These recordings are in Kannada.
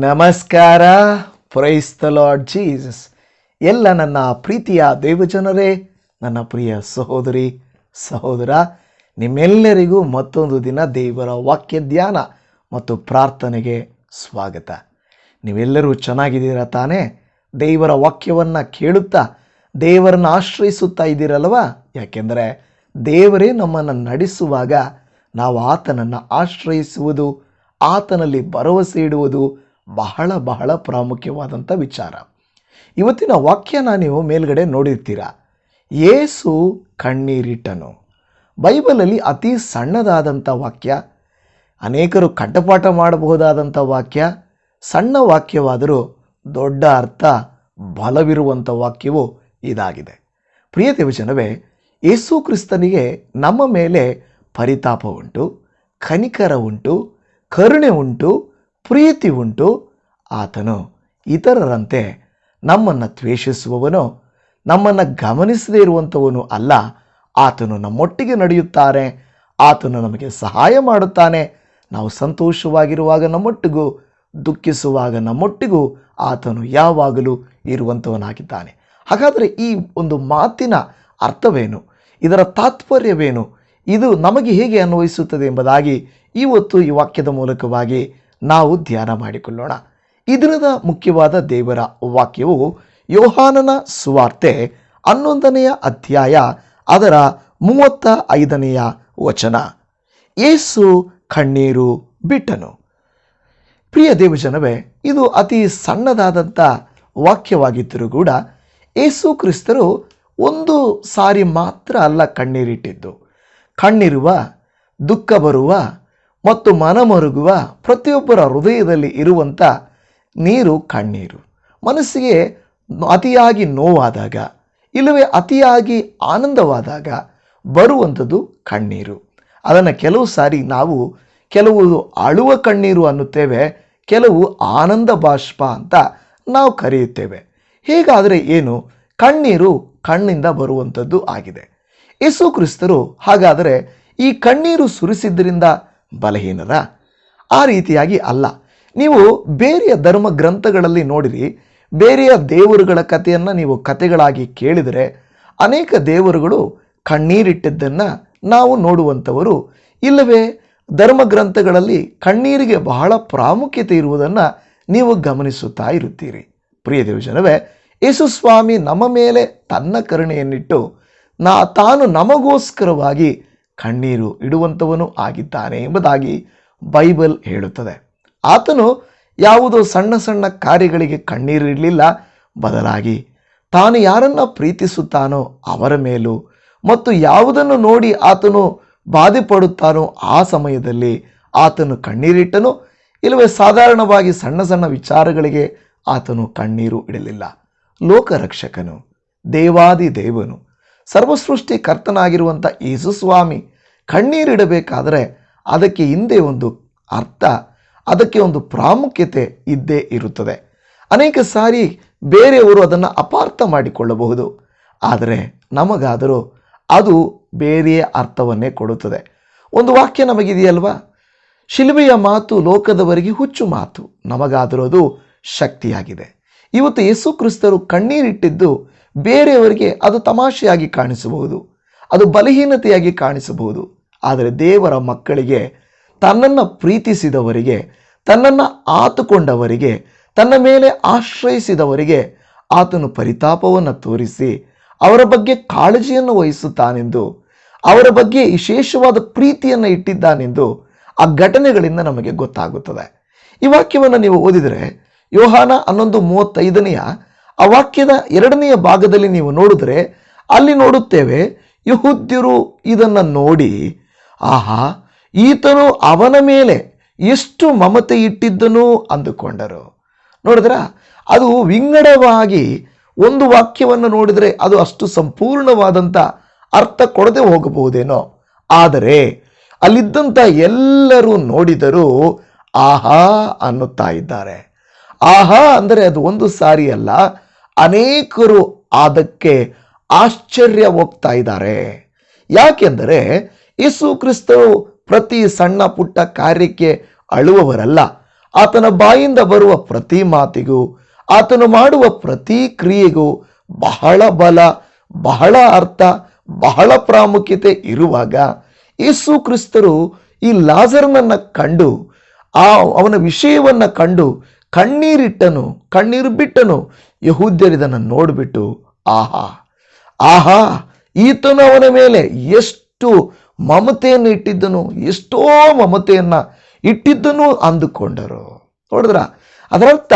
ನಮಸ್ಕಾರ. ಪ್ರೈಸ್ ದ ಲಾರ್ಡ್ ಜೀಸಸ್ ಎಲ್ಲ ನನ್ನ ಪ್ರೀತಿಯ ದೇವಜನರೇ, ನನ್ನ ಪ್ರಿಯ ಸಹೋದರಿ, ಸಹೋದರ, ನಿಮ್ಮೆಲ್ಲರಿಗೂ ಮತ್ತೊಂದು ದಿನ ದೇವರ ವಾಕ್ಯ ಧ್ಯಾನ ಮತ್ತು ಪ್ರಾರ್ಥನೆಗೆ ಸ್ವಾಗತ. ನೀವೆಲ್ಲರೂ ಚೆನ್ನಾಗಿದ್ದೀರಾ ತಾನೇ? ದೇವರ ವಾಕ್ಯವನ್ನು ಕೇಳುತ್ತಾ, ದೇವರನ್ನು ಆಶ್ರಯಿಸುತ್ತಾ ಇದ್ದೀರಲ್ವಾ? ಯಾಕೆಂದರೆ ದೇವರೇ ನಮ್ಮನ್ನು ನಡೆಸುವಾಗ ನಾವು ಆತನನ್ನು ಆಶ್ರಯಿಸುವುದು, ಆತನಲ್ಲಿ ಭರವಸೆ ಇಡುವುದು ಬಹಳ ಬಹಳ ಪ್ರಾಮುಖ್ಯವಾದಂಥ ವಿಚಾರ. ಇವತ್ತಿನ ವಾಕ್ಯನ ನೀವು ಮೇಲ್ಗಡೆ ನೋಡಿರ್ತೀರ? ಏಸು ಕಣ್ಣೀರಿಟ್ಟನು. ಬೈಬಲಲ್ಲಿ ಅತಿ ಸಣ್ಣದಾದಂಥ ವಾಕ್ಯ, ಅನೇಕರು ಕಂಠಪಾಠ ಮಾಡಬಹುದಾದಂಥ ವಾಕ್ಯ, ಸಣ್ಣ ವಾಕ್ಯವಾದರೂ ದೊಡ್ಡ ಅರ್ಥ ಬಲವಿರುವಂಥ ವಾಕ್ಯವು ಇದಾಗಿದೆ. ಪ್ರಿಯ ದೇವಜನವೇ ಯೇಸು ಕ್ರಿಸ್ತನಿಗೆ ನಮ್ಮ ಮೇಲೆ ಪರಿತಾಪ ಉಂಟು, ಕನಿಕರ ಉಂಟು, ಕರುಣೆ ಉಂಟು, ಪ್ರೀತಿ ಉಂಟು ಆತನು ಇತರರಂತೆ ನಮ್ಮನ್ನು ದ್ವೇಷಿಸುವವನು, ನಮ್ಮನ್ನು ಗಮನಿಸದೇ ಇರುವಂಥವನು ಅಲ್ಲ. ಆತನು ನಮ್ಮೊಟ್ಟಿಗೆ ನಡೆಯುತ್ತಾನೆ ಆತನು ನಮಗೆ ಸಹಾಯ ಮಾಡುತ್ತಾನೆ. ನಾವು ಸಂತೋಷವಾಗಿರುವಾಗ ನಮ್ಮೊಟ್ಟಿಗೂ, ದುಃಖಿಸುವಾಗ ನಮ್ಮೊಟ್ಟಿಗೂ ಆತನು ಯಾವಾಗಲೂ ಇರುವಂಥವನಾಗಿದ್ದಾನೆ. ಹಾಗಾದರೆ ಈ ಒಂದು ಮಾತಿನ ಅರ್ಥವೇನು? ಇದರ ತಾತ್ಪರ್ಯವೇನು? ಇದು ನಮಗೆ ಹೇಗೆ ಅನ್ವಯಿಸುತ್ತದೆ ಎಂಬುದಾಗಿ ಇವತ್ತು ಈ ವಾಕ್ಯದ ಮೂಲಕವಾಗಿ ನಾವು ಧ್ಯಾನ ಮಾಡಿಕೊಳ್ಳೋಣ. ಈ ದಿನದ ಮುಖ್ಯವಾದ ದೇವರ ವಾಕ್ಯವು ಯೋಹಾನನ ಸುವಾರ್ತೆ ಹನ್ನೊಂದನೆಯ ಅಧ್ಯಾಯ ಅದರ ಮೂವತ್ತ ಐದನೆಯ ವಚನ. ಏಸು ಕಣ್ಣೀರು ಬಿಟ್ಟನು. ಪ್ರಿಯ ದೇವಜನವೇ, ಇದು ಅತಿ ಸಣ್ಣದಾದಂಥ ವಾಕ್ಯವಾಗಿದ್ದರೂ ಕೂಡ ಏಸು ಕ್ರಿಸ್ತರು ಒಂದು ಸಾರಿ ಮಾತ್ರ ಅಲ್ಲ ಕಣ್ಣೀರಿಟ್ಟಿದ್ದು. ಕಣ್ಣಿರುವ, ದುಃಖ ಬರುವ ಮತ್ತು ಮನಮರುಗುವ ಪ್ರತಿಯೊಬ್ಬರ ಹೃದಯದಲ್ಲಿ ಇರುವಂಥ ನೀರು ಕಣ್ಣೀರು. ಮನಸ್ಸಿಗೆ ಅತಿಯಾಗಿ ನೋವಾದಾಗ, ಇಲ್ಲವೇ ಅತಿಯಾಗಿ ಆನಂದವಾದಾಗ ಬರುವಂಥದ್ದು ಕಣ್ಣೀರು. ಅದನ್ನು ಕೆಲವು ಸಾರಿ ನಾವು ಕೆಲವು ಅಳುವ ಕಣ್ಣೀರು ಅನ್ನುತ್ತೇವೆ, ಕೆಲವು ಆನಂದ ಬಾಷ್ಪ ಅಂತ ನಾವು ಕರೆಯುತ್ತೇವೆ. ಹೀಗಾದರೆ ಏನು? ಕಣ್ಣೀರು ಕಣ್ಣಿಂದ ಬರುವಂಥದ್ದು ಆಗಿದೆ. ಯೇಸು ಕ್ರಿಸ್ತರು ಹಾಗಾದರೆ ಈ ಕಣ್ಣೀರು ಸುರಿಸಿದ್ದರಿಂದ ಬಲಹೀನರ? ಆ ರೀತಿಯಾಗಿ ಅಲ್ಲ. ನೀವು ಬೇರೆಯ ಧರ್ಮ ಗ್ರಂಥಗಳಲ್ಲಿ ನೋಡಿರಿ, ಬೇರೆಯ ದೇವರುಗಳ ಕಥೆಯನ್ನು ನೀವು ಕಥೆಗಳಾಗಿ ಕೇಳಿದರೆ ಅನೇಕ ದೇವರುಗಳು ಕಣ್ಣೀರಿಟ್ಟಿದ್ದನ್ನು ನಾವು ನೋಡುವಂಥವರು. ಇಲ್ಲವೇ ಧರ್ಮ ಗ್ರಂಥಗಳಲ್ಲಿ ಕಣ್ಣೀರಿಗೆ ಬಹಳ ಪ್ರಾಮುಖ್ಯತೆ ಇರುವುದನ್ನು ನೀವು ಗಮನಿಸುತ್ತಾ ಇರುತ್ತೀರಿ. ಪ್ರಿಯ ದೇವಜನವೇ, ಯೇಸು ಸ್ವಾಮಿ ನಮ್ಮ ಮೇಲೆ ತನ್ನ ಕರುಣೆಯನ್ನಿಟ್ಟು ನಾ ತಾನು ನಮಗೋಸ್ಕರವಾಗಿ ಕಣ್ಣೀರು ಇಡುವಂಥವನು ಆಗಿದ್ದಾನೆ ಎಂಬುದಾಗಿ ಬೈಬಲ್ ಹೇಳುತ್ತದೆ. ಆತನು ಯಾವುದೋ ಸಣ್ಣ ಸಣ್ಣ ಕಾರ್ಯಗಳಿಗೆ ಕಣ್ಣೀರಿರಲಿಲ್ಲ ಬದಲಾಗಿ ತಾನು ಯಾರನ್ನ ಪ್ರೀತಿಸುತ್ತಾನೋ ಅವರ ಮೇಲೂ ಮತ್ತು ಯಾವುದನ್ನು ನೋಡಿ ಆತನು ಬಾಧೆ ಪಡುತ್ತಾನೋ ಆ ಸಮಯದಲ್ಲಿ ಆತನು ಕಣ್ಣೀರಿಟ್ಟನು ಇಲ್ಲವೇ ಸಾಧಾರಣವಾಗಿ ಸಣ್ಣ ಸಣ್ಣ ವಿಚಾರಗಳಿಗೆ ಆತನು ಕಣ್ಣೀರು ಇಡಲಿಲ್ಲ. ಲೋಕರಕ್ಷಕನು, ದೇವಾದಿ ದೇವನು, ಸರ್ವಸೃಷ್ಟಿ ಕರ್ತನಾಗಿರುವಂಥ ಯೇಸುಸ್ವಾಮಿ ಕಣ್ಣೀರಿಡಬೇಕಾದರೆ ಅದಕ್ಕೆ ಹಿಂದೆ ಒಂದು ಅರ್ಥ ಅದಕ್ಕೆ ಒಂದು ಪ್ರಾಮುಖ್ಯತೆ ಇದ್ದೇ ಇರುತ್ತದೆ. ಅನೇಕ ಸಾರಿ ಬೇರೆಯವರು ಅದನ್ನು ಅಪಾರ್ಥ ಮಾಡಿಕೊಳ್ಳಬಹುದು. ಆದರೆ ನಮಗಾದರೂ ಅದು ಬೇರೆಯೇ ಅರ್ಥವನ್ನೇ ಕೊಡುತ್ತದೆ. ಒಂದು ವಾಕ್ಯ ನಮಗಿದೆಯಲ್ವಾ? ಶಿಲುಬೆಯ ಮಾತು ಲೋಕದವರಿಗೆ ಹುಚ್ಚು ಮಾತು. ನಮಗಾದರೂ ಅದು ಶಕ್ತಿಯಾಗಿದೆ. ಇವತ್ತು ಯೇಸು ಕ್ರಿಸ್ತರು ಕಣ್ಣೀರಿಟ್ಟಿದ್ದು ಬೇರೆಯವರಿಗೆ ಅದು ತಮಾಷೆಯಾಗಿ ಕಾಣಿಸಬಹುದು. ಅದು ಬಲಹೀನತೆಯಾಗಿ ಕಾಣಿಸಬಹುದು. ಆದರೆ ದೇವರ ಮಕ್ಕಳಿಗೆ ತನ್ನನ್ನು ಪ್ರೀತಿಸಿದವರಿಗೆ, ತನ್ನನ್ನು ಆತುಕೊಂಡವರಿಗೆ, ತನ್ನ ಮೇಲೆ ಆಶ್ರಯಿಸಿದವರಿಗೆ ಆತನು ಪರಿತಾಪವನ್ನು ತೋರಿಸಿ ಅವರ ಬಗ್ಗೆ ಕಾಳಜಿಯನ್ನು ವಹಿಸುತ್ತಾನೆಂದು, ಅವರ ಬಗ್ಗೆ ವಿಶೇಷವಾದ ಪ್ರೀತಿಯನ್ನು ಇಟ್ಟಿದ್ದಾನೆಂದು ಆ ಘಟನೆಗಳಿಂದ ನಮಗೆ ಗೊತ್ತಾಗುತ್ತದೆ. ಈ ವಾಕ್ಯವನ್ನು ನೀವು ಓದಿದರೆ ಯೋಹಾನ ಹನ್ನೊಂದು ಮೂವತ್ತೈದನೆಯ ಆ ವಾಕ್ಯದ ಎರಡನೆಯ ಭಾಗದಲ್ಲಿ ನೀವು ನೋಡಿದರೆ ಅಲ್ಲಿ ನೋಡುತ್ತೇವೆ, ಯಹುದ್ಯರು ಇದನ್ನು ನೋಡಿ, ಆಹಾ ಈತನು ಅವನ ಮೇಲೆ ಎಷ್ಟು ಮಮತೆ ಇಟ್ಟಿದ್ದನು ಅಂದುಕೊಂಡರು. ನೋಡಿದ್ರ? ಅದು ವಿಂಗಡವಾಗಿ ಒಂದು ವಾಕ್ಯವನ್ನು ನೋಡಿದರೆ ಅದು ಅಷ್ಟು ಸಂಪೂರ್ಣವಾದಂಥ ಅರ್ಥ ಕೊಡದೆ ಹೋಗಬಹುದೇನೋ. ಆದರೆ ಅಲ್ಲಿದ್ದಂಥ ಎಲ್ಲರೂ ನೋಡಿದರೂ ಆಹಾ ಅನ್ನುತ್ತಾ ಇದ್ದಾರೆ. ಆಹಾ ಅಂದರೆ ಅದು ಒಂದು ಸಾರಿ ಅಲ್ಲ, ಅನೇಕರು ಅದಕ್ಕೆ ಆಶ್ಚರ್ಯ ಹೋಗ್ತಾ ಇದ್ದಾರೆ. ಯಾಕೆಂದರೆ ಯೇಸು ಕ್ರಿಸ್ತರು ಪ್ರತಿ ಸಣ್ಣ ಪುಟ್ಟ ಕಾರ್ಯಕ್ಕೆ ಅಳುವವರಲ್ಲ. ಆತನ ಬಾಯಿಂದ ಬರುವ ಪ್ರತಿ ಮಾತಿಗೂ, ಆತನು ಮಾಡುವ ಪ್ರತಿ ಕ್ರಿಯೆಗೂ ಬಹಳ ಬಲ, ಬಹಳ ಅರ್ಥ, ಬಹಳ ಪ್ರಾಮುಖ್ಯತೆ ಇರುವಾಗ ಯೇಸು ಕ್ರಿಸ್ತರು ಈ ಲಾಜರ್ನನ್ನ ಕಂಡು, ಆ ಅವನ ವಿಷಯವನ್ನ ಕಂಡು ಕಣ್ಣೀರಿಟ್ಟನು, ಕಣ್ಣೀರು ಬಿಟ್ಟನು, ಯಹೂದ್ಯರಿದನ್ನು ನೋಡಿಬಿಟ್ಟು, ಆಹಾ ಆಹಾ, ಈತನು ಅವನ ಮೇಲೆ ಎಷ್ಟು ಮಮತೆಯನ್ನು ಇಟ್ಟಿದ್ದನು, ಎಷ್ಟೋ ಮಮತೆಯನ್ನ ಇಟ್ಟಿದ್ದನು ಅಂದುಕೊಂಡರು. ನೋಡಿದ್ರ? ಅದರರ್ಥ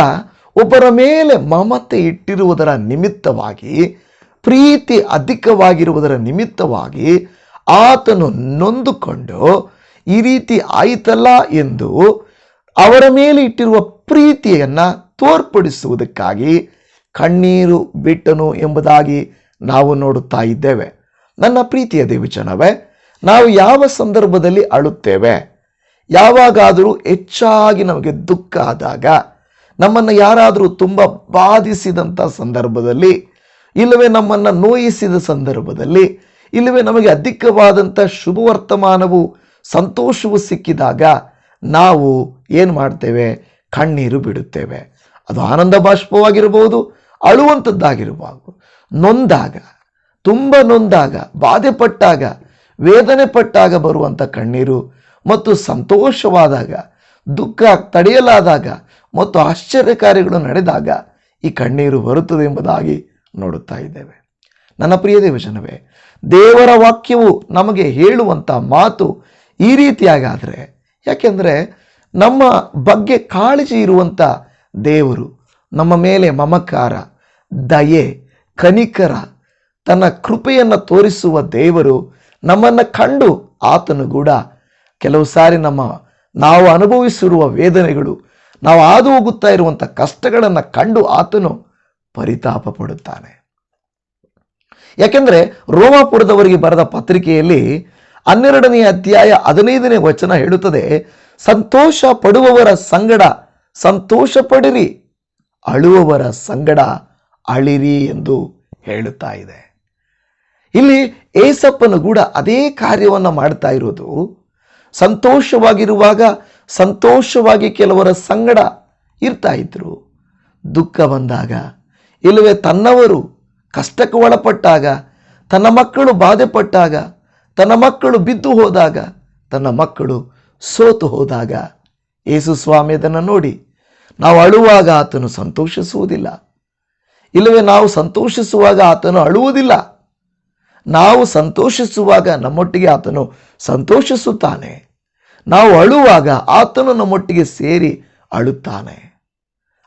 ಒಬ್ಬರ ಮೇಲೆ ಮಮತೆ ಇಟ್ಟಿರುವುದರ ನಿಮಿತ್ತವಾಗಿ, ಪ್ರೀತಿ ಅಧಿಕವಾಗಿರುವುದರ ನಿಮಿತ್ತವಾಗಿ ಆತನು ನೊಂದುಕೊಂಡು, ಈ ರೀತಿ ಆಯಿತಲ್ಲ ಎಂದು ಅವರ ಮೇಲೆ ಇಟ್ಟಿರುವ ಪ್ರೀತಿಯನ್ನ ತೋರ್ಪಡಿಸುವುದಕ್ಕಾಗಿ ಕಣ್ಣೀರು ಬಿಟ್ಟನು ಎಂಬುದಾಗಿ ನಾವು ನೋಡುತ್ತಾ ಇದ್ದೇವೆ. ನನ್ನ ಪ್ರೀತಿಯ ದೇವಚನವೇ ನಾವು ಯಾವ ಸಂದರ್ಭದಲ್ಲಿ ಅಳುತ್ತೇವೆ? ಯಾವಾಗಾದರೂ ಹೆಚ್ಚಾಗಿ ನಮಗೆ ದುಃಖ ಆದಾಗ, ನಮ್ಮನ್ನು ಯಾರಾದರೂ ತುಂಬ ಬಾಧಿಸಿದಂಥ ಸಂದರ್ಭದಲ್ಲಿ, ಇಲ್ಲವೇ ನಮ್ಮನ್ನು ನೋಯಿಸಿದ ಸಂದರ್ಭದಲ್ಲಿ, ಇಲ್ಲವೇ ನಮಗೆ ಅಧಿಕವಾದಂಥ ಶುಭ ವರ್ತಮಾನವು ಸಂತೋಷವು ಸಿಕ್ಕಿದಾಗ ನಾವು ಏನು ಮಾಡ್ತೇವೆ? ಕಣ್ಣೀರು ಬಿಡುತ್ತೇವೆ. ಅದು ಆನಂದ ಬಾಷ್ಪವಾಗಿರಬಹುದು ಅಳುವಂಥದ್ದಾಗಿರಬಹುದು ನೊಂದಾಗ, ತುಂಬ ನೊಂದಾಗ ಬಾಧೆ ಪಟ್ಟಾಗ ವೇದನೆ ಪಟ್ಟಾಗ ಬರುವಂಥ ಕಣ್ಣೀರು ಮತ್ತು ಸಂತೋಷವಾದಾಗ, ದುಃಖ ತಡೆಯಲಾದಾಗ ಮತ್ತು ಆಶ್ಚರ್ಯಕಾರಿಗಳು ನಡೆದಾಗ ಈ ಕಣ್ಣೀರು ಬರುತ್ತದೆ ಎಂಬುದಾಗಿ ನೋಡುತ್ತಾ ಇದ್ದೇವೆ. ನನ್ನ ಪ್ರಿಯ ದೇವಜನವೇ, ದೇವರ ವಾಕ್ಯವು ನಮಗೆ ಹೇಳುವಂಥ ಮಾತು ಈ ರೀತಿಯಾಗಾದರೆ, ಯಾಕೆಂದರೆ ನಮ್ಮ ಬಗ್ಗೆ ಕಾಳಜಿ ಇರುವಂಥ ದೇವರು, ನಮ್ಮ ಮೇಲೆ ಮಮಕಾರ, ದಯೆ, ಕನಿಕರ, ತನ್ನ ಕೃಪೆಯನ್ನು ತೋರಿಸುವ ದೇವರು ನಮ್ಮನ್ನು ಕಂಡು ಆತನು ಕೂಡ ಕೆಲವು ಸಾರಿ ನಮ್ಮ ನಾವು ಅನುಭವಿಸಿರುವ ವೇದನೆಗಳು, ನಾವು ಹಾದು ಹೋಗುತ್ತಾ ಇರುವಂಥ ಕಷ್ಟಗಳನ್ನು ಕಂಡು ಆತನು ಪರಿತಾಪ ಪಡುತ್ತಾನೆ. ಯಾಕೆಂದರೆ ರೋಮಾಪುರದವರಿಗೆ ಬರೆದ ಪತ್ರಿಕೆಯಲ್ಲಿ ಹನ್ನೆರಡನೆಯ ಅಧ್ಯಾಯ ಹದಿನೈದನೇ ವಚನ ಹೇಳುತ್ತದೆ, ಸಂತೋಷ ಪಡುವವರ ಸಂಗಡ ಸಂತೋಷ ಪಡಿರಿ, ಅಳುವವರ ಸಂಗಡ ಅಳಿರಿ ಎಂದು ಹೇಳುತ್ತಾ ಇದೆ. ಇಲ್ಲಿ ಏಸಪ್ಪನು ಕೂಡ ಅದೇ ಕಾರ್ಯವನ್ನು ಮಾಡ್ತಾ ಇರೋದು. ಸಂತೋಷವಾಗಿರುವಾಗ ಸಂತೋಷವಾಗಿ ಕೆಲವರ ಸಂಗಡ ಇರ್ತಾ ಇದ್ರು. ದುಃಖ ಬಂದಾಗ, ಇಲ್ಲವೇ ತನ್ನವರು ಕಷ್ಟಕ್ಕೆ ಒಳಪಟ್ಟಾಗ, ತನ್ನ ಮಕ್ಕಳು ಬಾಧೆಪಟ್ಟಾಗ ತನ್ನ ಮಕ್ಕಳು ಬಿದ್ದು ಹೋದಾಗ, ತನ್ನ ಮಕ್ಕಳು ಸೋತು ಹೋದಾಗ ಯೇಸು ಸ್ವಾಮಿ ಅದನ್ನು ನೋಡಿ, ನಾವು ಅಳುವಾಗ ಆತನು ಸಂತೋಷಿಸುವುದಿಲ್ಲ. ಇಲ್ಲವೇ ನಾವು ಸಂತೋಷಿಸುವಾಗ ಆತನು ಅಳುವುದಿಲ್ಲ. ನಾವು ಸಂತೋಷಿಸುವಾಗ ನಮ್ಮೊಟ್ಟಿಗೆ ಆತನು ಸಂತೋಷಿಸುತ್ತಾನೆ. ನಾವು ಅಳುವಾಗ ಆತನು ನಮ್ಮೊಟ್ಟಿಗೆ ಸೇರಿ ಅಳುತ್ತಾನೆ.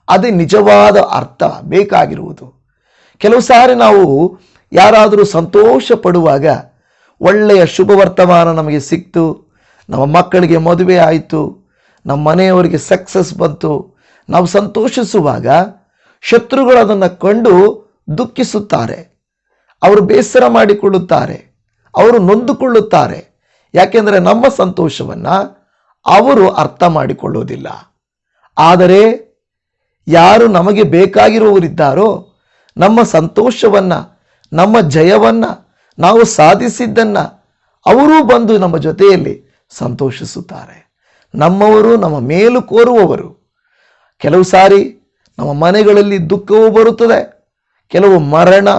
ಅದೇ ನಿಜವಾದ ಅರ್ಥ ಬೇಕಾಗಿರುವುದು. ಕೆಲವು ಸಾರಿ ನಾವು ಯಾರಾದರೂ ಸಂತೋಷ ಪಡುವಾಗ ಒಳ್ಳೆಯ ಶುಭ ವರ್ತಮಾನ ನಮಗೆ ಸಿಕ್ತು, ನಮ್ಮ ಮಕ್ಕಳಿಗೆ ಮದುವೆ ಆಯಿತು, ನಮ್ಮ ಮನೆಯವರಿಗೆ ಸಕ್ಸಸ್ ಬಂತು, ನಾವು ಸಂತೋಷಿಸುವಾಗ ಶತ್ರುಗಳು ಅದನ್ನು ಕಂಡು ದುಃಖಿಸುತ್ತಾರೆ. ಅವರು ಬೇಸರ ಮಾಡಿಕೊಳ್ಳುತ್ತಾರೆ, ಅವರು ನೊಂದುಕೊಳ್ಳುತ್ತಾರೆ. ಯಾಕೆಂದರೆ ನಮ್ಮ ಸಂತೋಷವನ್ನು ಅವರು ಅರ್ಥ ಮಾಡಿಕೊಳ್ಳುವುದಿಲ್ಲ. ಆದರೆ ಯಾರು ನಮಗೆ ಬೇಕಾಗಿರುವವರಿದ್ದಾರೋ, ನಮ್ಮ ಸಂತೋಷವನ್ನು, ನಮ್ಮ ಜಯವನ್ನು, ನಾವು ಸಾಧಿಸಿದ್ದನ್ನು ಅವರೂ ಬಂದು ನಮ್ಮ ಜೊತೆಯಲ್ಲಿ ಸಂತೋಷಿಸುತ್ತಾರೆ. ನಮ್ಮವರು ನಮ್ಮ ಮೇಲು ಕೋರುವವರು. ಕೆಲವು ಸಾರಿ ನಮ್ಮ ಮನೆಗಳಲ್ಲಿ ದುಃಖವೂ ಬರುತ್ತದೆ, ಕೆಲವು ಮರಣ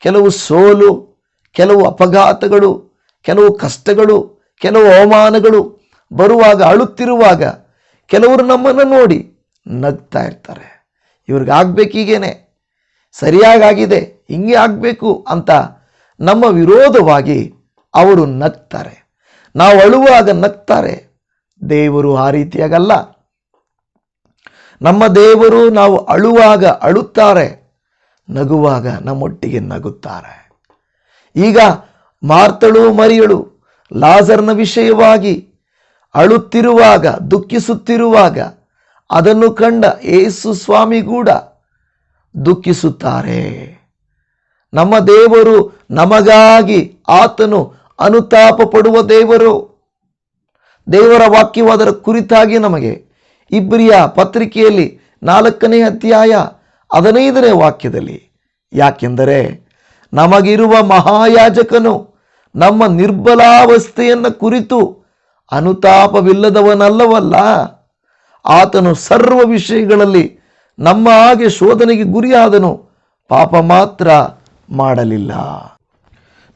ಕೆಲವು ಸೋಲು, ಕೆಲವು ಅಪಘಾತಗಳು, ಕೆಲವು ಕಷ್ಟಗಳು, ಕೆಲವು ಅವಮಾನಗಳು ಬರುವಾಗ, ಅಳುತ್ತಿರುವಾಗ ಕೆಲವರು ನಮ್ಮನ್ನು ನೋಡಿ ನಗ್ತಾ ಇರ್ತಾರೆ. ಇವ್ರಿಗಾಗಬೇಕೀಗೇನೆ ಸರಿಯಾಗಿ ಆಗಿದೆ, ಹಿಂಗೆ ಆಗಬೇಕು ಅಂತ ನಮ್ಮ ವಿರೋಧವಾಗಿ ಅವರು ನಗ್ತಾರೆ. ನಾವು ಅಳುವಾಗ ನಗ್ತಾರೆ. ದೇವರು ಆ ರೀತಿಯಾಗಲ್ಲ. ನಮ್ಮ ದೇವರು ನಾವು ಅಳುವಾಗ ಅಳುತ್ತಾರೆ. ನಗುವಾಗ ನಮ್ಮೊಟ್ಟಿಗೆ ನಗುತ್ತಾರೆ. ಈಗ ಮಾರ್ತಳು ಮರಿಯಳು, ಲಾಜರ್ನ ವಿಷಯವಾಗಿ ಅಳುತ್ತಿರುವಾಗ, ದುಃಖಿಸುತ್ತಿರುವಾಗ ಅದನ್ನು ಕಂಡ ಏಸು ಸ್ವಾಮಿ ಕೂಡ ದುಃಖಿಸುತ್ತಾರೆ. ನಮ್ಮ ದೇವರು ನಮಗಾಗಿ ಆತನು ಅನುತಾಪ ಪಡುವ ದೇವರು. ದೇವರ ವಾಕ್ಯವಾದರ ಕುರಿತಾಗಿ ನಮಗೆ ಇಬ್ರಿಯ ಪತ್ರಿಕೆಯಲ್ಲಿ ನಾಲ್ಕನೇ ಅಧ್ಯಾಯ ಹದಿನೈದನೇ ವಾಕ್ಯದಲ್ಲಿ, ಯಾಕೆಂದರೆ ನಮಗಿರುವ ಮಹಾಯಾಜಕನು ನಮ್ಮ ನಿರ್ಬಲಾವಸ್ಥೆಯನ್ನು ಕುರಿತು ಅನುತಾಪವಿಲ್ಲದವನಲ್ಲವಲ್ಲ? ಆತನು ಸರ್ವ ವಿಷಯಗಳಲ್ಲಿ ನಮ್ಮ ಹಾಗೆ ಶೋಧನೆಗೆ ಗುರಿಯಾದನು, ಪಾಪ ಮಾತ್ರ ಮಾಡಲಿಲ್ಲ.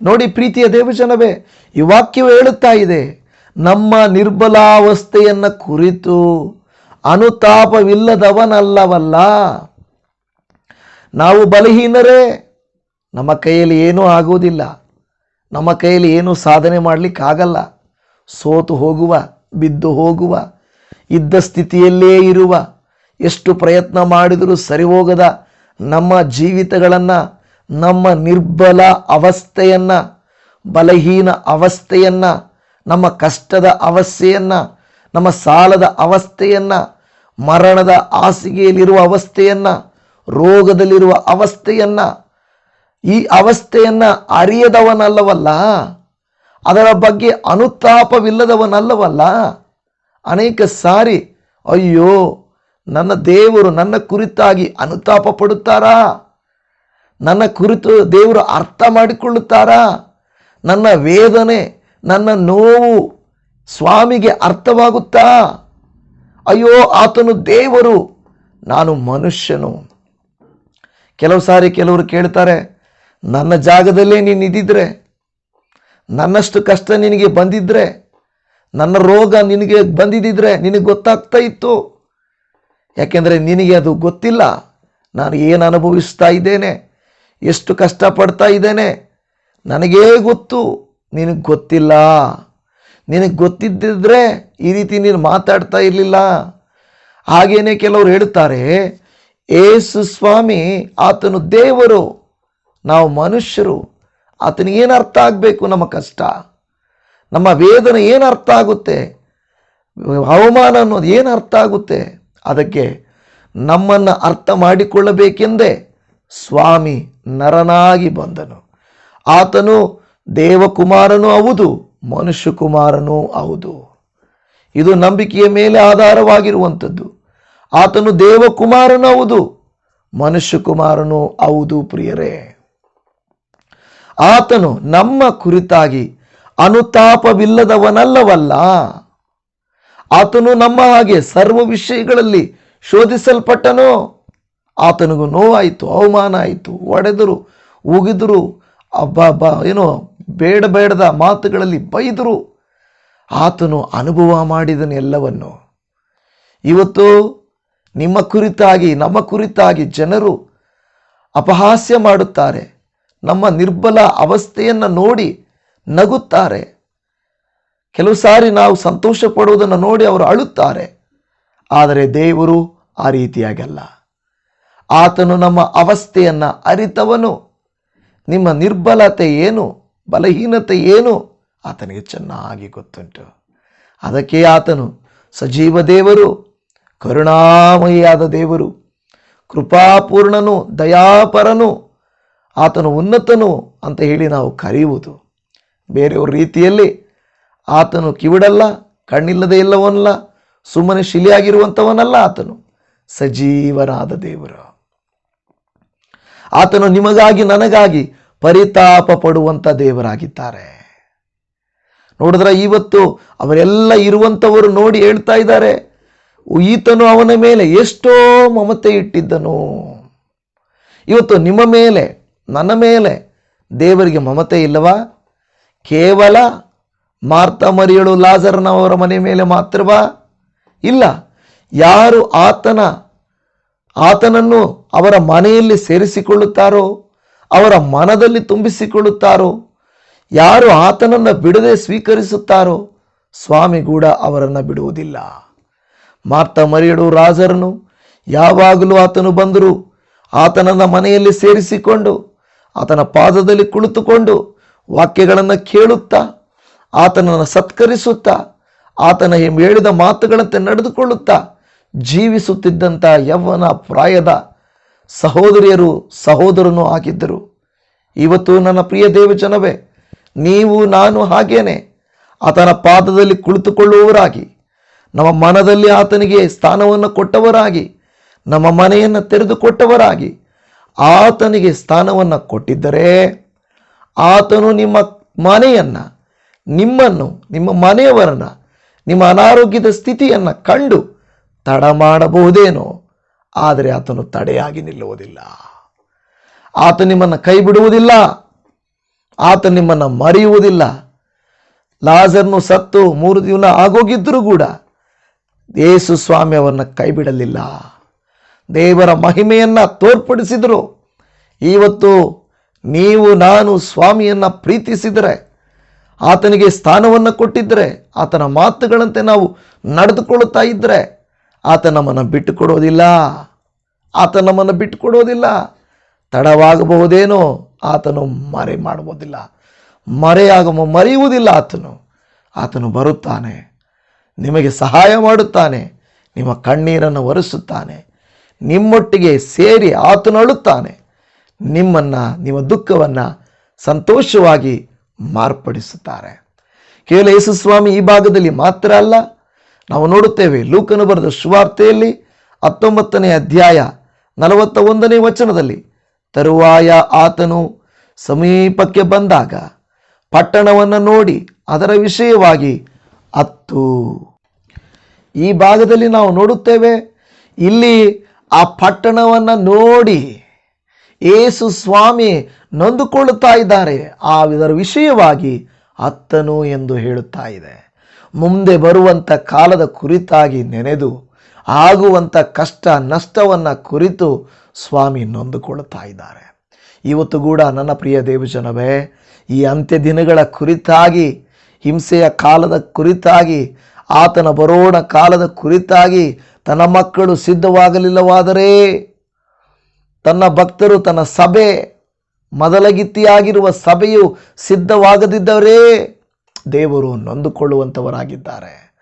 ನೋಡಿ ಪ್ರೀತಿಯ ದೇವಜನವೇ, ಈ ವಾಕ್ಯವು ಹೇಳುತ್ತಾ ಇದೆ, ನಮ್ಮ ನಿರ್ಬಲಾವಸ್ಥೆಯನ್ನು ಕುರಿತು ಅನುತಾಪವಿಲ್ಲದವನಲ್ಲವಲ್ಲ? ನಾವು ಬಲಹೀನರೇ, ನಮ್ಮ ಕೈಯಲ್ಲಿ ಏನೂ ಆಗುವುದಿಲ್ಲ. ನಮ್ಮ ಕೈಯಲ್ಲಿ ಏನೂ ಸಾಧನೆ ಮಾಡಲಿಕ್ಕಾಗಲ್ಲ ಸೋತು ಹೋಗುವ, ಬಿದ್ದು ಹೋಗುವ, ಇದ್ದ ಸ್ಥಿತಿಯಲ್ಲೇ ಇರುವ, ಎಷ್ಟು ಪ್ರಯತ್ನ ಮಾಡಿದರೂ ಸರಿ ಹೋಗದ ನಮ್ಮ ಜೀವಿತಗಳನ್ನು, ನಮ್ಮ ನಿರ್ಬಲ ಅವಸ್ಥೆಯನ್ನು, ಬಲಹೀನ ಅವಸ್ಥೆಯನ್ನು, ನಮ್ಮ ಕಷ್ಟದ ಅವಸ್ಥೆಯನ್ನು, ನಮ್ಮ ಸಾಲದ ಅವಸ್ಥೆಯನ್ನು, ಮರಣದ ಹಾಸಿಗೆಯಲ್ಲಿರುವ ಅವಸ್ಥೆಯನ್ನು ರೋಗದಲ್ಲಿರುವ ಅವಸ್ಥೆಯನ್ನು, ಈ ಅವಸ್ಥೆಯನ್ನು ಅರಿಯದವನಲ್ಲವಲ್ಲ, ಅದರ ಬಗ್ಗೆ ಅನುತಾಪವಿಲ್ಲದವನಲ್ಲವಲ್ಲ. ಅನೇಕ ಸಾರಿ, ಅಯ್ಯೋ, ನನ್ನ ದೇವರು ನನ್ನ ಕುರಿತಾಗಿ ಅನುತಾಪ ಪಡುತ್ತಾರಾ ನನ್ನ ಕುರಿತು ದೇವರು ಅರ್ಥ ಮಾಡಿಕೊಳ್ಳುತ್ತಾರಾ? ನನ್ನ ವೇದನೆ, ನನ್ನ ನೋವು ಸ್ವಾಮಿಗೆ ಅರ್ಥವಾಗುತ್ತಾ? ಅಯ್ಯೋ, ಆತನು ದೇವರು, ನಾನು ಮನುಷ್ಯನು. ಕೆಲವು ಸಾರಿ ಕೆಲವರು ಕೇಳ್ತಾರೆ, ನನ್ನ ಜಾಗದಲ್ಲೇ ನೀನು ಇದ್ದಿದ್ರೆ, ನನ್ನಷ್ಟು ಕಷ್ಟ ನಿನಗೆ ಬಂದಿದ್ರೆ, ನನ್ನ ರೋಗ ನಿನಗೆ ಬಂದಿದ್ದಿದ್ರೆ ನಿನಗೆ ಗೊತ್ತಾಗ್ತಾ ಇತ್ತು. ಯಾಕೆಂದರೆ ನಿನಗೆ ಅದು ಗೊತ್ತಿಲ್ಲ. ನಾನು ಏನು ಅನುಭವಿಸ್ತಾ ಇದ್ದೇನೆ, ಎಷ್ಟು ಕಷ್ಟಪಡ್ತಾ ಇದ್ದೇನೆ, ನನಗೇ ಗೊತ್ತು. ನಿನಗೆ ಗೊತ್ತಿಲ್ಲ. ನಿನಗೆ ಗೊತ್ತಿದ್ದಿದ್ರೆ ಈ ರೀತಿ ನೀನು ಮಾತಾಡ್ತಾ ಇರಲಿಲ್ಲ. ಹಾಗೇನೆ ಕೆಲವರು ಹೇಳುತ್ತಾರೆ ಏಸು ಸ್ವಾಮಿ, ಆತನು ದೇವರು, ನಾವು ಮನುಷ್ಯರು. ಆತನಿಗೇನು ಅರ್ಥ ಆಗಬೇಕು ನಮ್ಮ ಕಷ್ಟ? ನಮ್ಮ ವೇದನೆ ಏನು ಅರ್ಥ ಆಗುತ್ತೆ? ಅವಮಾನ ಅನ್ನೋದು ಏನು ಅರ್ಥ ಆಗುತ್ತೆ? ಅದಕ್ಕೆ ನಮ್ಮನ್ನು ಅರ್ಥ ಮಾಡಿಕೊಳ್ಳಬೇಕೆಂದೇ ಸ್ವಾಮಿ ನರನಾಗಿ ಬಂದನು. ಆತನು ದೇವಕುಮಾರನೂ ಹೌದು, ಮನುಷ್ಯಕುಮಾರನೂ ಹೌದು. ಇದು ನಂಬಿಕೆಯ ಮೇಲೆ ಆಧಾರವಾಗಿರುವಂಥದ್ದು. ಆತನು ದೇವಕುಮಾರನೂ ಹೌದು ಮನುಷ್ಯ ಕುಮಾರನೂ ಹೌದು ಪ್ರಿಯರೇ. ಆತನು ನಮ್ಮ ಕುರಿತಾಗಿ ಅನುತಾಪವಿಲ್ಲದವನಲ್ಲವಲ್ಲ. ಆತನು ನಮ್ಮ ಹಾಗೆ ಸರ್ವ ವಿಷಯಗಳಲ್ಲಿ ಶೋಧಿಸಲ್ಪಟ್ಟನು? ಆತನಿಗೂ ನೋವಾಯಿತು, ಅವಮಾನ ಆಯಿತು ಒಡೆದರು ಉಗಿದರು, ಅಬ್ಬ ಏನೋ ಬೇಡ ಬೇಡದ ಮಾತುಗಳಲ್ಲಿ ಬೈದರು. ಆತನು ಅನುಭವ ಮಾಡಿದನು ಎಲ್ಲವನ್ನು ಇವತ್ತು ನಿಮ್ಮ ಕುರಿತಾಗಿ, ನಮ್ಮ ಕುರಿತಾಗಿ ಜನರು ಅಪಹಾಸ್ಯ ಮಾಡುತ್ತಾರೆ. ನಮ್ಮ ನಿರ್ಬಲ ಅವಸ್ಥೆಯನ್ನು ನೋಡಿ ನಗುತ್ತಾರೆ. ಕೆಲವು ಸಾರಿ ನಾವು ಸಂತೋಷ ಪಡುವುದನ್ನು ನೋಡಿ ಅವರು ಅಳುತ್ತಾರೆ. ಆದರೆ ದೇವರು ಆ ರೀತಿಯಾಗಲ್ಲ. ಆತನು ನಮ್ಮ ಅವಸ್ಥೆಯನ್ನು ಅರಿತವನು. ನಿಮ್ಮ ನಿರ್ಬಲತೆ ಏನು, ಬಲಹೀನತೆ ಏನು, ಆತನಿಗೆ ಚೆನ್ನಾಗಿ ಗೊತ್ತುಂಟು. ಅದಕ್ಕೆ ಆತನು ಸಜೀವ ದೇವರು. ಕರುಣಾಮಯಿಯಾದ ದೇವರು, ಕೃಪಾಪೂರ್ಣನು, ದಯಾಪರನು, ಆತನು ಉನ್ನತನು ಅಂತ ಹೇಳಿ ನಾವು ಕರೆಯುವುದು. ಬೇರೆಯವ್ರ ರೀತಿಯಲ್ಲಿ ಆತನು ಕಿವಿಡಲ್ಲ, ಕಣ್ಣಿಲ್ಲದೆ ಇಲ್ಲವನಲ್ಲ, ಸುಮ್ಮನೆ ಶಿಲೆಯಾಗಿರುವಂಥವನಲ್ಲ ಆತನು. ಸಜೀವನಾದ ದೇವರು. ಆತನು ನಿಮಗಾಗಿ, ನನಗಾಗಿ ಪರಿತಾಪ ಪಡುವಂಥ ದೇವರಾಗಿದ್ದಾರೆ. ನೋಡಿದ್ರೆ ಇವತ್ತು ಅವರೆಲ್ಲ ಇರುವಂಥವರು ನೋಡಿ ಹೇಳ್ತಾ ಇದ್ದಾರೆ. ಈತನು ಅವನ ಮೇಲೆ ಎಷ್ಟೋ ಮಮತೆ ಇಟ್ಟಿದ್ದನು. ಇವತ್ತು ನಿಮ್ಮ ಮೇಲೆ, ನನ್ನ ಮೇಲೆ ದೇವರಿಗೆ ಮಮತೆ ಇಲ್ಲವಾ? ಕೇವಲ ಮಾರ್ತ ಮರಿಯಳು ಲಾಜರನವರ ಮನೆ ಮೇಲೆ ಮಾತ್ರವಾ? ಇಲ್ಲ, ಯಾರು ಆತನ, ಆತನನ್ನು ಅವರ ಮನೆಯಲ್ಲಿ ಸೇರಿಸಿಕೊಳ್ಳುತ್ತಾರೋ, ಅವರ ಮನದಲ್ಲಿ ತುಂಬಿಸಿಕೊಳ್ಳುತ್ತಾರೋ, ಯಾರು ಆತನನ್ನು ಬಿಡದೆ ಸ್ವೀಕರಿಸುತ್ತಾರೋ, ಸ್ವಾಮಿ ಕೂಡ ಅವರನ್ನು ಬಿಡುವುದಿಲ್ಲ. ಮಾರ್ತ ಮರಿಯಡು ರಾಜರನು ಯಾವಾಗಲೂ ಆತನು ಬಂದರು ಆತನನ್ನ ಮನೆಯಲ್ಲಿ ಸೇರಿಸಿಕೊಂಡು, ಆತನ ಪಾದದಲ್ಲಿ ಕುಳಿತುಕೊಂಡು ವಾಕ್ಯಗಳನ್ನು ಕೇಳುತ್ತಾ, ಆತನನ್ನು ಸತ್ಕರಿಸುತ್ತಾ, ಆತನ ಹೇಳಿದ ಮಾತುಗಳಂತೆ ನಡೆದುಕೊಳ್ಳುತ್ತಾ ಜೀವಿಸುತ್ತಿದ್ದಂಥ ಯವ್ವನ ಪ್ರಾಯದ ಸಹೋದರಿಯರು ಸಹೋದರನು ಆಗಿದ್ದರು. ಇವತ್ತು ನನ್ನ ಪ್ರಿಯ ದೇವಜನವೇ, ನೀವು ನಾನು ಹಾಗೇನೆ ಆತನ ಪಾದದಲ್ಲಿ ಕುಳಿತುಕೊಳ್ಳುವವರಾಗಿ ನಮ್ಮ ಮನದಲ್ಲಿ ಆತನಿಗೆ ಸ್ಥಾನವನ್ನು ಕೊಟ್ಟವರಾಗಿ, ನಮ್ಮ ಮನೆಯನ್ನು ತೆರೆದುಕೊಟ್ಟವರಾಗಿ ಆತನಿಗೆ ಸ್ಥಾನವನ್ನು ಕೊಟ್ಟಿದ್ದರೆ ಆತನು ನಿಮ್ಮ ಮನೆಯನ್ನು, ನಿಮ್ಮನ್ನು, ನಿಮ್ಮ ಮನೆಯವರನ್ನು, ನಿಮ್ಮ ಅನಾರೋಗ್ಯದ ಸ್ಥಿತಿಯನ್ನು ಕಂಡು ತಡ ಮಾಡಬಹುದೇನೋ, ಆದರೆ ಆತನು ತಡೆಯಾಗಿ ನಿಲ್ಲುವುದಿಲ್ಲ. ಆತ ನಿಮ್ಮನ್ನು ಕೈ ಬಿಡುವುದಿಲ್ಲ, ಆತ ನಿಮ್ಮನ್ನು ಮರೆಯುವುದಿಲ್ಲ. ಲಾಜರ್ನು ಸತ್ತು ಮೂರು ದಿನ ಆಗೋಗಿದ್ದರೂ ಕೂಡ ಯೇಸು ಸ್ವಾಮಿ ಅವರನ್ನು ಕೈ ಬಿಡಲಿಲ್ಲ ದೇವರ ಮಹಿಮೆಯನ್ನು ತೋರ್ಪಡಿಸಿದರು. ಇವತ್ತು ನೀವು, ನಾನು ಸ್ವಾಮಿಯನ್ನು ಪ್ರೀತಿಸಿದರೆ, ಆತನಿಗೆ ಸ್ಥಾನವನ್ನು ಕೊಟ್ಟಿದ್ದರೆ, ಆತನ ಮಾತುಗಳಂತೆ ನಾವು ನಡೆದುಕೊಳ್ಳುತ್ತಾ ಇದ್ದರೆ, ಆತ ನಮ್ಮನ್ನು ಬಿಟ್ಟು ಕೊಡೋದಿಲ್ಲ ಆತ ನಮ್ಮನ್ನು ಬಿಟ್ಟು ಕೊಡೋದಿಲ್ಲ ತಡವಾಗಬಹುದೇನೋ ಆತನು ಮರೆ ಮಾಡುವುದಿಲ್ಲ ಮರೆಯಾಗ ಮರೆಯುವುದಿಲ್ಲ ಆತನು. ಆತನು ಬರುತ್ತಾನೆ. ನಿಮಗೆ ಸಹಾಯ ಮಾಡುತ್ತಾನೆ. ನಿಮ್ಮ ಕಣ್ಣೀರನ್ನು ಒರೆಸುತ್ತಾನೆ. ನಿಮ್ಮೊಟ್ಟಿಗೆ ಸೇರಿ ಆತನಳುತ್ತಾನೆ ನಿಮ್ಮನ್ನು, ನಿಮ್ಮ ದುಃಖವನ್ನು ಸಂತೋಷವಾಗಿ ಮಾರ್ಪಡಿಸುತ್ತಾರೆ. ಕೇವಲ ಯೇಸುಸ್ವಾಮಿ ಈ ಭಾಗದಲ್ಲಿ ಮಾತ್ರ ಅಲ್ಲ, ನಾವು ನೋಡುತ್ತೇವೆ ಲೂಕನು ಬರೆದ ಶುವಾರ್ತೆಯಲ್ಲಿ ಹತ್ತೊಂಬತ್ತನೇ ಅಧ್ಯಾಯ ನಲವತ್ತ ಒಂದನೇ ವಚನದಲ್ಲಿ, ತರುವಾಯ ಆತನು ಸಮೀಪಕ್ಕೆ ಬಂದಾಗ ಪಟ್ಟಣವನ್ನು ನೋಡಿ ಅದರ ವಿಷಯವಾಗಿ ಅತ್ತು. ಈ ಭಾಗದಲ್ಲಿ ನಾವು ನೋಡುತ್ತೇವೆ, ಇಲ್ಲಿ ಆ ಪಟ್ಟಣವನ್ನು ನೋಡಿ ಏಸು ಸ್ವಾಮಿ ನೊಂದುಕೊಳ್ಳುತ್ತಾ ಇದ್ದಾರೆ. ಆ ಇದರ ವಿಷಯವಾಗಿ ಅತ್ತನು ಎಂದು ಹೇಳುತ್ತಾ ಇದೆ. ಮುಂದೆ ಬರುವಂಥ ಕಾಲದ ಕುರಿತಾಗಿ ನೆನೆದು ಆಗುವಂಥ ಕಷ್ಟ ನಷ್ಟವನ್ನು ಕುರಿತು ಸ್ವಾಮಿ ನೊಂದುಕೊಳ್ಳುತ್ತಾ ಇದ್ದಾರೆ. ಇವತ್ತು ಕೂಡ ನನ್ನ ಪ್ರಿಯ ದೇವಜನವೇ, ಈ ಅಂತ್ಯ ದಿನಗಳ ಕುರಿತಾಗಿ, ಹಿಂಸೆಯ ಕಾಲದ ಕುರಿತಾಗಿ ಆತನ ಬರೋಣ ಕಾಲದ ಕುರಿತಾಗಿ ತನ್ನ ಮಕ್ಕಳು ಸಿದ್ಧವಾಗಲಿಲ್ಲವಾದರೆ ತನ್ನ ಭಕ್ತರು ತನ್ನ ಸಭೆ, ಮೊದಲಗಿತ್ತಿಯಾಗಿರುವ ಸಭೆಯು ಸಿದ್ಧವಾಗದಿದ್ದವರೇ ದೇವರು ನೊಂದುಕೊಳ್ಳುವಂಥವರಾಗಿದ್ದಾರೆ.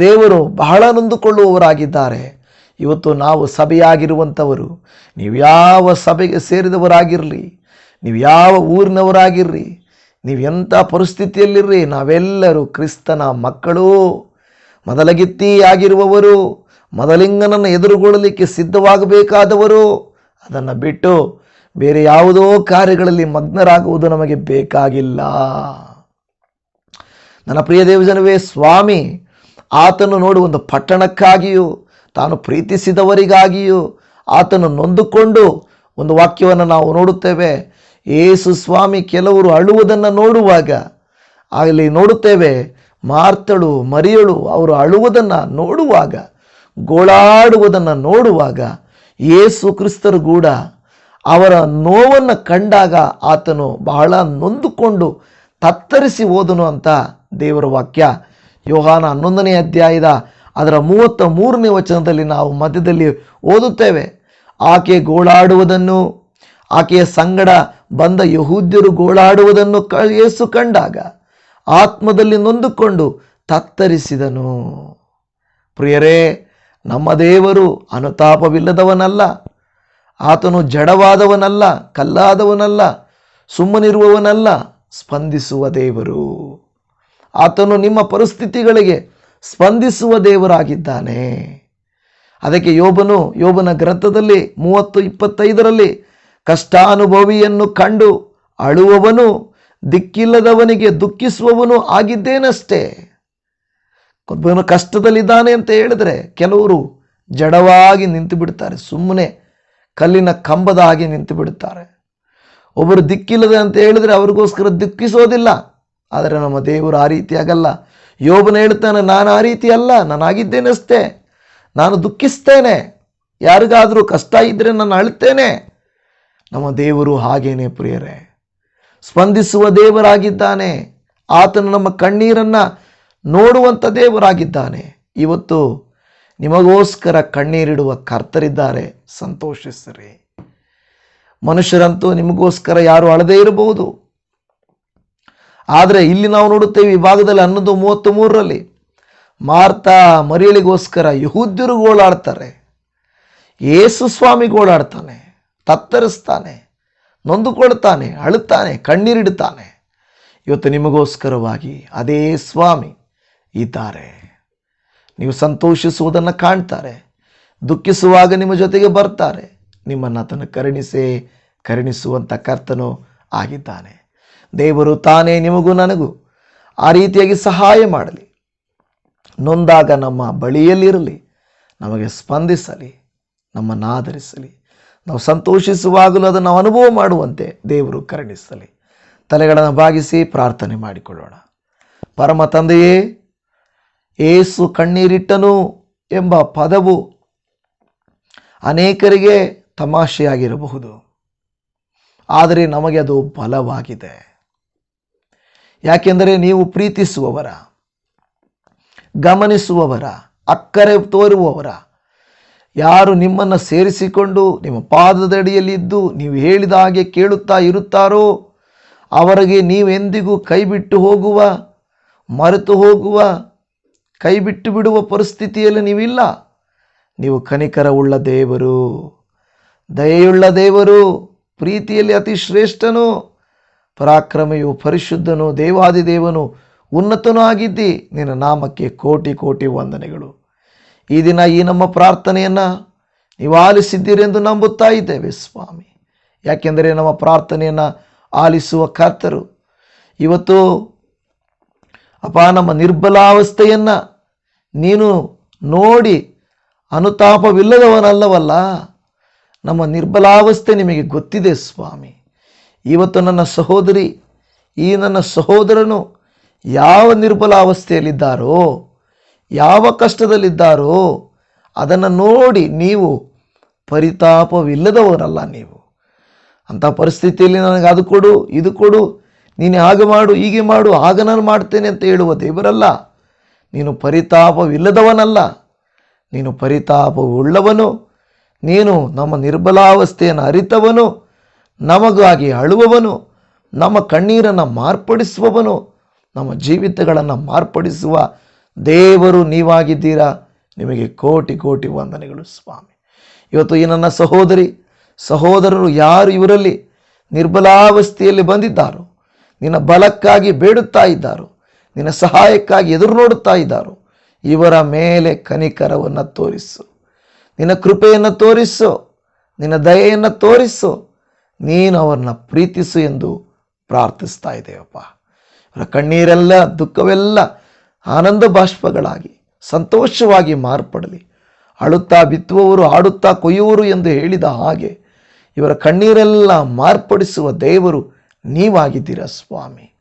ದೇವರು ಬಹಳ ನೊಂದುಕೊಳ್ಳುವವರಾಗಿದ್ದಾರೆ. ಇವತ್ತು ನಾವು ಸಭೆಯಾಗಿರುವಂಥವರು, ನೀವು ಯಾವ ಸಭೆಗೆ ಸೇರಿದವರಾಗಿರಲಿ, ನೀವು ಯಾವ ಊರಿನವರಾಗಿರ್ರಿ ನೀವು ಎಂಥ ಪರಿಸ್ಥಿತಿಯಲ್ಲಿರ್ರಿ, ನಾವೆಲ್ಲರೂ ಕ್ರಿಸ್ತನ ಮಕ್ಕಳು. ಮೊದಲಗಿತ್ತಿ ಆಗಿರುವವರು ಮೊದಲಿಂಗನನ್ನು ಎದುರುಗೊಳ್ಳಲಿಕ್ಕೆ ಸಿದ್ಧವಾಗಬೇಕಾದವರು, ಅದನ್ನು ಬಿಟ್ಟು ಬೇರೆ ಯಾವುದೋ ಕಾರ್ಯಗಳಲ್ಲಿ ಮಗ್ನರಾಗುವುದು ನಮಗೆ ಬೇಕಾಗಿಲ್ಲ. ನನ್ನ ಪ್ರಿಯ ದೇವಜನವೇ, ಸ್ವಾಮಿ, ಆತನು ನೋಡು ಒಂದು ಪಟ್ಟಣಕ್ಕಾಗಿಯೂ, ತಾನು ಪ್ರೀತಿಸಿದವರಿಗಾಗಿಯೂ, ಆತನು ನೊಂದುಕೊಂಡು ಒಂದು ವಾಕ್ಯವನ್ನು ನಾವು ನೋಡುತ್ತೇವೆ. ಏಸು ಸ್ವಾಮಿ, ಕೆಲವರು ಅಳುವುದನ್ನು ನೋಡುವಾಗ ಅಲ್ಲಿ ನೋಡುತ್ತೇವೆ. ಮಾರ್ತಳು, ಮರಿಯಳು, ಅವರು ಅಳುವುದನ್ನು ನೋಡುವಾಗ, ಗೋಳಾಡುವುದನ್ನು ನೋಡುವಾಗ ಏಸು ಕ್ರಿಸ್ತರು ಕೂಡ ಅವರ ನೋವನ್ನು ಕಂಡಾಗ ಆತನು ಬಹಳ ನೊಂದುಕೊಂಡು ತತ್ತರಿಸಿ ಹೋದನು ಅಂತ ದೇವರ ವಾಕ್ಯ. ಯೋಹಾನ ಹನ್ನೊಂದನೇ ಅಧ್ಯಾಯದ ಅದರ ಮೂವತ್ತ ಮೂರನೇ ವಚನದಲ್ಲಿ ನಾವು ಮಧ್ಯದಲ್ಲಿ ಓದುತ್ತೇವೆ. ಆಕೆ ಗೋಳಾಡುವುದನ್ನು, ಆಕೆಯ ಸಂಗಡ ಬಂದ ಯಹೂದ್ಯರು ಗೋಳಾಡುವುದನ್ನು ಕ, ಯೇಸು ಕಂಡಾಗ ಆತ್ಮದಲ್ಲಿ ನೊಂದುಕೊಂಡು ತತ್ತರಿಸಿದನು. ಪ್ರಿಯರೇ, ನಮ್ಮ ದೇವರು ಅನುತಾಪವಿಲ್ಲದವನಲ್ಲ, ಆತನು ಜಡವಾದವನಲ್ಲ, ಕಲ್ಲಾದವನಲ್ಲ, ಸುಮ್ಮನಿರುವವನಲ್ಲ, ಸ್ಪಂದಿಸುವ ದೇವರು. ಆತನು ನಿಮ್ಮ ಪರಿಸ್ಥಿತಿಗಳಿಗೆ ಸ್ಪಂದಿಸುವ ದೇವರಾಗಿದ್ದಾನೆ. ಅದಕ್ಕೆ ಯೋಬನು, ಯೋಬನ ಗ್ರಂಥದಲ್ಲಿ ಮೂವತ್ತು ಇಪ್ಪತ್ತೈದರಲ್ಲಿ ಕಷ್ಟಾನುಭವಿಯನ್ನು ಕಂಡು ಅಳುವವನು ದಿಕ್ಕಿಲ್ಲದವನಿಗೆ ದುಃಖಿಸುವವನು ಆಗಿದ್ದೇನಷ್ಟೇ? ಒಬ್ಬನು ಕಷ್ಟದಲ್ಲಿದ್ದಾನೆ ಅಂತ ಹೇಳಿದ್ರೆ ಕೆಲವರು ಜಡವಾಗಿ ನಿಂತು ಬಿಡ್ತಾರೆ ಸುಮ್ಮನೆ ಕಲ್ಲಿನ ಕಂಬದ ಹಾಗೆ ನಿಂತು ಬಿಡುತ್ತಾರೆ ಒಬ್ಬರು ದಿಕ್ಕಿಲ್ಲದೆ ಅಂತ ಹೇಳಿದ್ರೆ ಅವ್ರಿಗೋಸ್ಕರ ದುಃಖಿಸೋದಿಲ್ಲ. ಆದರೆ ನಮ್ಮ ದೇವರು ಆ ರೀತಿ ಆಗಲ್ಲ ಯೋಬನ ಹೇಳ್ತಾನೆ ನಾನು ಆ ರೀತಿ ಅಲ್ಲ ನಾನಾಗಿದ್ದೇನಷ್ಟೇ ನಾನು ದುಃಖಿಸ್ತೇನೆ. ಯಾರಿಗಾದರೂ ಕಷ್ಟ ಇದ್ದರೆ ನಾನು ಅಳ್ತೇನೆ ನಮ್ಮ ದೇವರು ಹಾಗೇನೆ ಪ್ರಿಯರೇ. ಸ್ಪಂದಿಸುವ ದೇವರಾಗಿದ್ದಾನೆ. ಆತನು ನಮ್ಮ ಕಣ್ಣೀರನ್ನು ನೋಡುವಂಥ ದೇವರಾಗಿದ್ದಾನೆ. ಇವತ್ತು ನಿಮಗೋಸ್ಕರ ಕಣ್ಣೀರಿಡುವ ಕರ್ತರಿದ್ದಾರೆ. ಸಂತೋಷಿಸಿರಿ. ಮನುಷ್ಯರಂತೂ ನಿಮಗೋಸ್ಕರ ಯಾರು ಅಳದೇ ಇರಬಹುದು. ಆದರೆ ಇಲ್ಲಿ ನಾವು ನೋಡುತ್ತೇವೆ ಈ ಭಾಗದಲ್ಲಿ ಹನ್ನೊಂದು ಮೂವತ್ತು ಮೂರರಲ್ಲಿ ಮಾರ್ತಾ ಮರಿಯಳಿಗೋಸ್ಕರ ಯಹೂದ್ಯರು ಗೋಳಾಡ್ತಾರೆ. ಯೇಸು ಸ್ವಾಮಿ ಗೋಳಾಡ್ತಾನೆ, ತತ್ತರಿಸ್ತಾನೆ. ನೊಂದುಕೊಳ್ತಾನೆ ಅಳುತ್ತಾನೆ, ಕಣ್ಣೀರಿಡುತ್ತಾನೆ. ಇವತ್ತು ನಿಮಗೋಸ್ಕರವಾಗಿ ಅದೇ ಸ್ವಾಮಿ ಇದ್ದಾರೆ. ನೀವು ಸಂತೋಷಿಸುವುದನ್ನು ಕಾಣ್ತಾರೆ, ದುಃಖಿಸುವಾಗ ನಿಮ್ಮ ಜೊತೆಗೆ ಬರ್ತಾರೆ. ನಿಮ್ಮನ್ನು ಆತನು ಕರುಣಿಸೇ, ಕರುಣಿಸುವಂಥ ಕರ್ತನು ಆಗಿದ್ದಾನೆ. ದೇವರು ತಾನೇ ನಿಮಗೂ ನನಗೂ ಆ ರೀತಿಯಾಗಿ ಸಹಾಯ ಮಾಡಲಿ. ನೊಂದಾಗ ನಮ್ಮ ಬಳಿಯಲ್ಲಿರಲಿ, ನಮಗೆ ಸ್ಪಂದಿಸಲಿ, ನಮ್ಮನ್ನು ಆಧರಿಸಲಿ. ನಾವು ಸಂತೋಷಿಸುವಾಗಲೂ ಅದನ್ನು ಅನುಭವ ಮಾಡುವಂತೆ ದೇವರು ಕರುಣಿಸಲಿ. ತಲೆಗಳನ್ನು ಬಾಗಿಸಿ ಪ್ರಾರ್ಥನೆ ಮಾಡಿಕೊಳ್ಳೋಣ. ಪರಮ ತಂದೆಯೇ, ಏಸು ಕಣ್ಣೀರಿಟ್ಟನು ಎಂಬ ಪದವು ಅನೇಕರಿಗೆ ತಮಾಷೆಯಾಗಿರಬಹುದು. ಆದರೆ ನಮಗೆ ಅದು ಬಲವಾಗಿದೆ. ಯಾಕೆಂದರೆ ನೀವು ಪ್ರೀತಿಸುವವರ, ಗಮನಿಸುವವರ, ಅಕ್ಕರೆ ತೋರುವವರ ಯಾರು ನಿಮ್ಮನ್ನು ಸೇರಿಸಿಕೊಂಡು ನಿಮ್ಮ ಪಾದದಡಿಯಲ್ಲಿದ್ದು ನೀವು ಹೇಳಿದ ಹಾಗೆ ಕೇಳುತ್ತಾ ಇರುತ್ತಾರೋ? ಅವರಿಗೆ ನೀವೆಂದಿಗೂ ಕೈಬಿಟ್ಟು ಹೋಗುವ, ಮರೆತು ಹೋಗುವ, ಕೈಬಿಟ್ಟು ಬಿಡುವ ಪರಿಸ್ಥಿತಿಯಲ್ಲಿ ನೀವಿಲ್ಲ. ನೀವು ಕನಿಕರವುಳ್ಳ ದೇವರು, ದಯೆಯುಳ್ಳ ದೇವರು, ಪ್ರೀತಿಯಲ್ಲಿ ಅತಿ ಶ್ರೇಷ್ಠನು, ಪರಾಕ್ರಮೆಯು ಪರಿಶುದ್ಧನು, ದೇವಾದಿದೇವನು, ಉನ್ನತನೂ ಆಗಿದ್ದಿ. ನಿನ್ನ ನಾಮಕ್ಕೆ ಕೋಟಿ ಕೋಟಿ ವಂದನೆಗಳು. ಈ ದಿನ ಈ ನಮ್ಮ ಪ್ರಾರ್ಥನೆಯನ್ನು ನೀವು ಆಲಿಸಿದ್ದೀರೆಂದು ನಂಬುತ್ತಾ ಇದ್ದೇವೆ, ಸ್ವಾಮಿ. ಯಾಕೆಂದರೆ ನಮ್ಮ ಪ್ರಾರ್ಥನೆಯನ್ನು ಆಲಿಸುವ ಕರ್ತರು ಇವತ್ತು ಅಪ್ಪ ನಮ್ಮ ನಿರ್ಬಲಾವಸ್ಥೆಯನ್ನು ನೀನು ನೋಡಿ ಅನುತಾಪವಿಲ್ಲದವನಲ್ಲವಲ್ಲ, ನಮ್ಮ ನಿರ್ಬಲಾವಸ್ಥೆ ನಿಮಗೆ ಗೊತ್ತಿದೆ, ಸ್ವಾಮಿ. ಇವತ್ತು ನನ್ನ ಸಹೋದರಿ, ಈ ನನ್ನ ಸಹೋದರನು ಯಾವ ನಿರ್ಬಲಾವಸ್ಥೆಯಲ್ಲಿದ್ದಾರೋ ಯಾವ ಕಷ್ಟದಲ್ಲಿದ್ದಾರೋ ಅದನ್ನು ನೋಡಿ ನೀವು ಪರಿತಾಪವಿಲ್ಲದವರಲ್ಲ ನೀವು. ಅಂಥ ಪರಿಸ್ಥಿತಿಯಲ್ಲಿ ನನಗೆ ಅದು ಕೊಡು, ಇದು ಕೊಡು, ನೀನು ಹಾಗೆ ಮಾಡು, ಹೀಗೆ ಮಾಡು, ಆಗ ನಾನು ಮಾಡ್ತೇನೆ ಅಂತ ಹೇಳುವ ದೇವರಲ್ಲ. ನೀನು ಪರಿತಾಪವಿಲ್ಲದವನಲ್ಲ. ನೀನು ಪರಿತಾಪವುಳ್ಳವನು. ನೀನು ನಮ್ಮ ನಿರ್ಬಲಾವಸ್ಥೆಯನ್ನು ಅರಿತವನು. ನಮಗಾಗಿ ಅಳುವವನು. ನಮ್ಮ ಕಣ್ಣೀರನ್ನು ಮಾರ್ಪಡಿಸುವವನು. ನಮ್ಮ ಜೀವಿತಗಳನ್ನು ಮಾರ್ಪಡಿಸುವ ದೇವರು ನೀವಾಗಿದ್ದೀರಾ? ನಿಮಗೆ ಕೋಟಿ ಕೋಟಿ ವಂದನೆಗಳು ಸ್ವಾಮಿ. ಇವತ್ತು ಈ ನನ್ನ ಸಹೋದರಿ, ಸಹೋದರರು ಯಾರು ಇವರಲ್ಲಿ? ನಿರ್ಬಲಾವಸ್ಥೆಯಲ್ಲಿ ಬಂದಿದ್ದಾರೋ? ನಿನ್ನ ಬಲಕ್ಕಾಗಿ ಬೇಡುತ್ತಾ ಇದ್ದಾರೋ? ನಿನ್ನ ಸಹಾಯಕ್ಕಾಗಿ ಎದುರು ನೋಡುತ್ತಾ ಇದ್ದಾರೋ? ಇವರ ಮೇಲೆ ಕನಿಕರವನ್ನು ತೋರಿಸು. ನಿನ್ನ ಕೃಪೆಯನ್ನು ತೋರಿಸು. ನಿನ್ನ ದಯೆಯನ್ನು ತೋರಿಸು. ನೀನು ಅವರನ್ನ ಪ್ರೀತಿಸು ಎಂದು ಪ್ರಾರ್ಥಿಸ್ತಾ ಇದ್ದೇವಪ್ಪ. ಅವರ ಕಣ್ಣೀರೆಲ್ಲ, ದುಃಖವೆಲ್ಲ ಆನಂದ ಬಾಷ್ಪಗಳಾಗಿ ಸಂತೋಷವಾಗಿ ಮಾರ್ಪಡಲಿ. ಅಳುತ್ತಾ ಬಿತ್ತುವವರು, ಆಡುತ್ತಾ ಕೊಯ್ಯುವರು ಎಂದು ಹೇಳಿದ ಹಾಗೆ ಇವರ ಕಣ್ಣೀರೆಲ್ಲ ಮಾರ್ಪಡಿಸುವ ದೇವರು ನೀವಾಗಿದ್ದೀರ ಸ್ವಾಮಿ.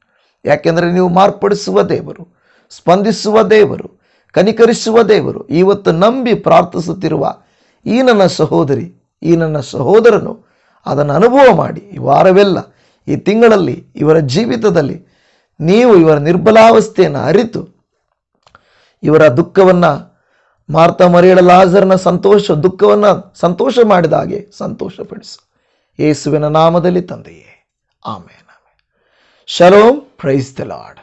ಯಾಕೆಂದರೆ ನೀವು ಮಾರ್ಪಡಿಸುವ ದೇವರು, ಸ್ಪಂದಿಸುವ ದೇವರು, ಕನಿಕರಿಸುವ ದೇವರು ಇವತ್ತು ನಂಬಿ ಪ್ರಾರ್ಥಿಸುತ್ತಿರುವ ಈ ನನ್ನ ಸಹೋದರಿ, ಈ ನನ್ನ ಸಹೋದರನು ಅದನ್ನು ಅನುಭವ ಮಾಡಿ. ಈ ವಾರವೆಲ್ಲ, ಈ ತಿಂಗಳಲ್ಲಿ, ಇವರ ಜೀವಿತದಲ್ಲಿ ನೀವು ಇವರ ನಿರ್ಬಲಾವಸ್ಥೆಯನ್ನು ಅರಿತು ಇವರ ದುಃಖವನ್ನು ಮಾರ್ತ ಮರಿಯಳ ಲಾಜರ್ನ ಸಂತೋಷ, ದುಃಖವನ್ನು ಸಂತೋಷ ಮಾಡಿದ ಹಾಗೆ ಸಂತೋಷಪಡಿಸು. ಯೇಸುವಿನ ನಾಮದಲ್ಲಿ ತಂದೆಯೇ. Amen shalom, praise the Lord.